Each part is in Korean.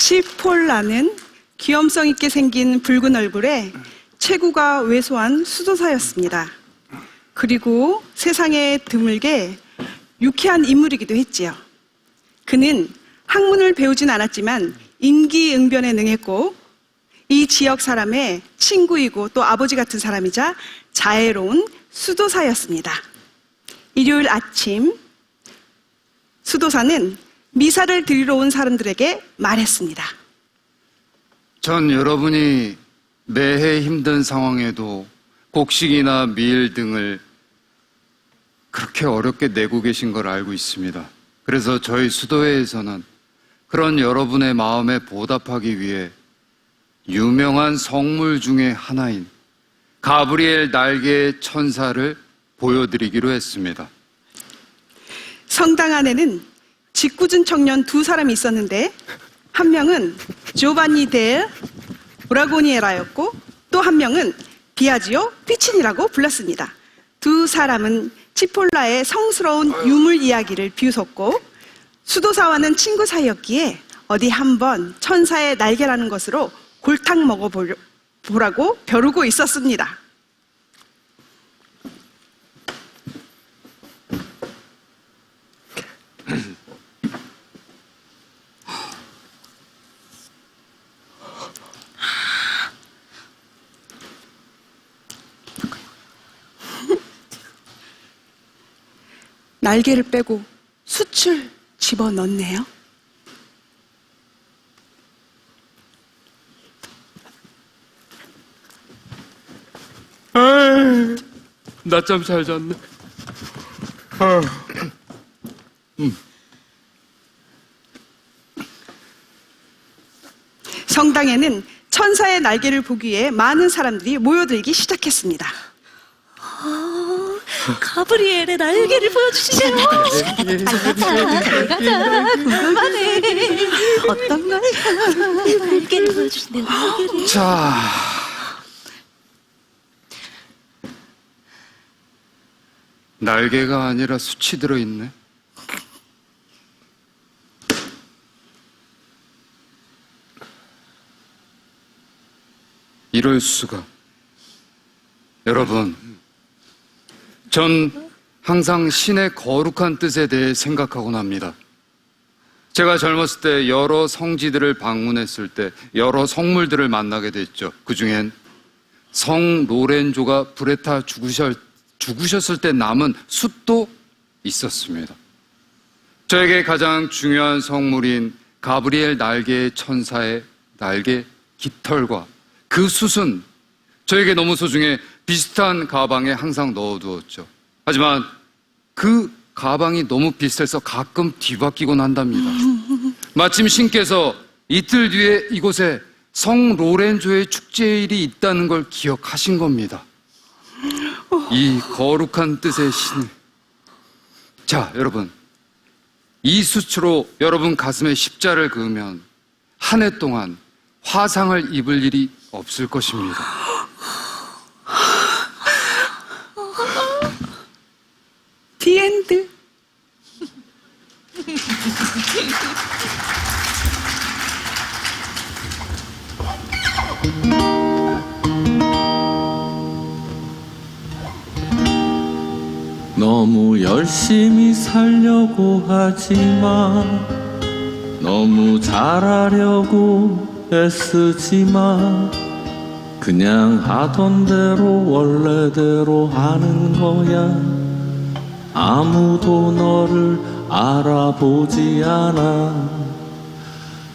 치폴라는 귀염성 있게 생긴 붉은 얼굴에 체구가 왜소한 수도사였습니다. 그리고 세상에 드물게 유쾌한 인물이기도 했지요. 그는 학문을 배우진 않았지만 임기응변에 능했고 이 지역 사람의 친구이고 또 아버지 같은 사람이자 자애로운 수도사였습니다. 일요일 아침 수도사는 미사를 드리러 온 사람들에게 말했습니다. 전 여러분이 매해 힘든 상황에도 곡식이나 밀 등을 그렇게 어렵게 내고 계신 걸 알고 있습니다. 그래서 저희 수도회에서는 그런 여러분의 마음에 보답하기 위해 유명한 성물 중에 하나인 가브리엘 날개의 천사를 보여드리기로 했습니다. 성당 안에는 짓궂은 청년 두 사람이 있었는데 한 명은 조바니 델 브라고니에라였고 또 한 명은 비아지오 피친이라고 불렀습니다. 두 사람은 치폴라의 성스러운 유물 이야기를 비웃었고 수도사와는 친구 사이였기에 어디 한번 천사의 날개라는 것으로 골탕 먹어보라고 벼르고 있었습니다. 날개를 빼고 숯을 집어 넣네요. 낮잠 잘 잤네. 성당에는 천사의 날개를 보기 위해 많은 사람들이 모여들기 시작했습니다. 가브리엘의 날개를 보여주시네요. 가자, 가자. 궁금하네. 어떤 거야? 날개를 보여주시네요. 날개를. 자. 날개가 아니라 수치 들어있네. 이럴 수가. 여러분, 전 항상 신의 거룩한 뜻에 대해 생각하곤 합니다. 제가 젊었을 때 여러 성지들을 방문했을 때 여러 성물들을 만나게 됐죠. 그 중엔 성 로렌조가 불에 타 죽으셨, 죽으셨을 때 남은 숯도 있었습니다. 저에게 가장 중요한 성물인 가브리엘 날개의 천사의 날개 깃털과 그 숯은 저에게 너무 소중해 비슷한 가방에 항상 넣어두었죠. 하지만 그 가방이 너무 비슷해서 가끔 뒤바뀌곤 한답니다. 마침 신께서 이틀 뒤에 이곳에 성 로렌조의 축제일이 있다는 걸 기억하신 겁니다. 이 거룩한 뜻의 신. 자, 여러분. 이 수치로 여러분 가슴에 십자를 그으면 한 해 동안 화상을 입을 일이 없을 것입니다. 너무 열심히 살려고 하지 마. 너무 잘하려고 애쓰지 마. 그냥 하던 대로 원래대로 하는 거야. 아무도 너를 알아보지 않아.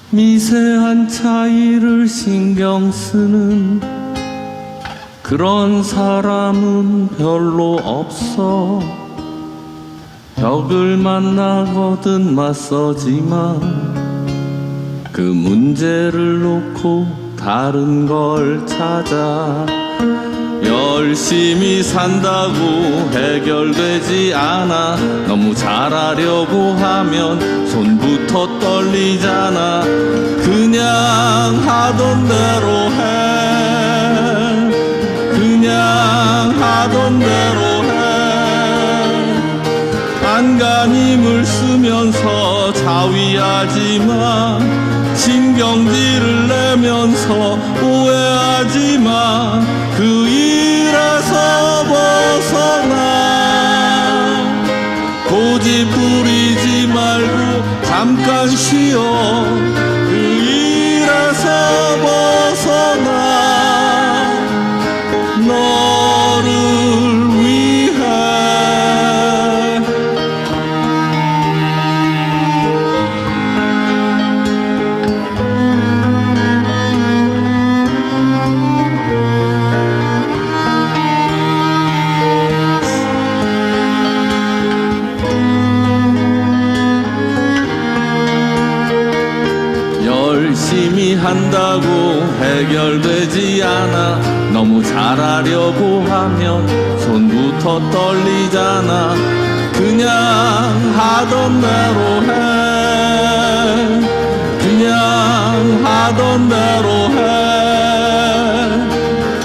미세한 차이를 신경 쓰는 그런 사람은 별로 없어. 벽을 만나거든 맞서지만 그 문제를 놓고 다른 걸 찾아. 열심히 산다고 해결되지 않아. 너무 잘하려고 하면 손부터 떨리잖아. 그냥 하던 대로 해. 하던 대로 해 안간힘을 쓰면서 자위하지마 신경질을 내면서 오해하지 마. 그 일에서 벗어나. 고집 부리지 말고 잠깐 쉬어. 열심히 한다고 해결되지 않아. 너무 잘하려고 하면 손부터 떨리잖아. 그냥 하던 대로 해. 그냥 하던 대로 해.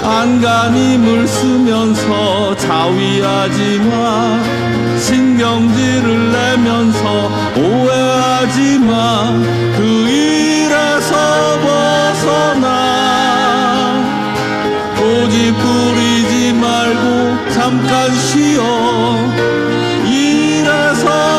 안간힘을 쓰면서 자위하지 마. 신경질을 내면서 오해 주여. 일어서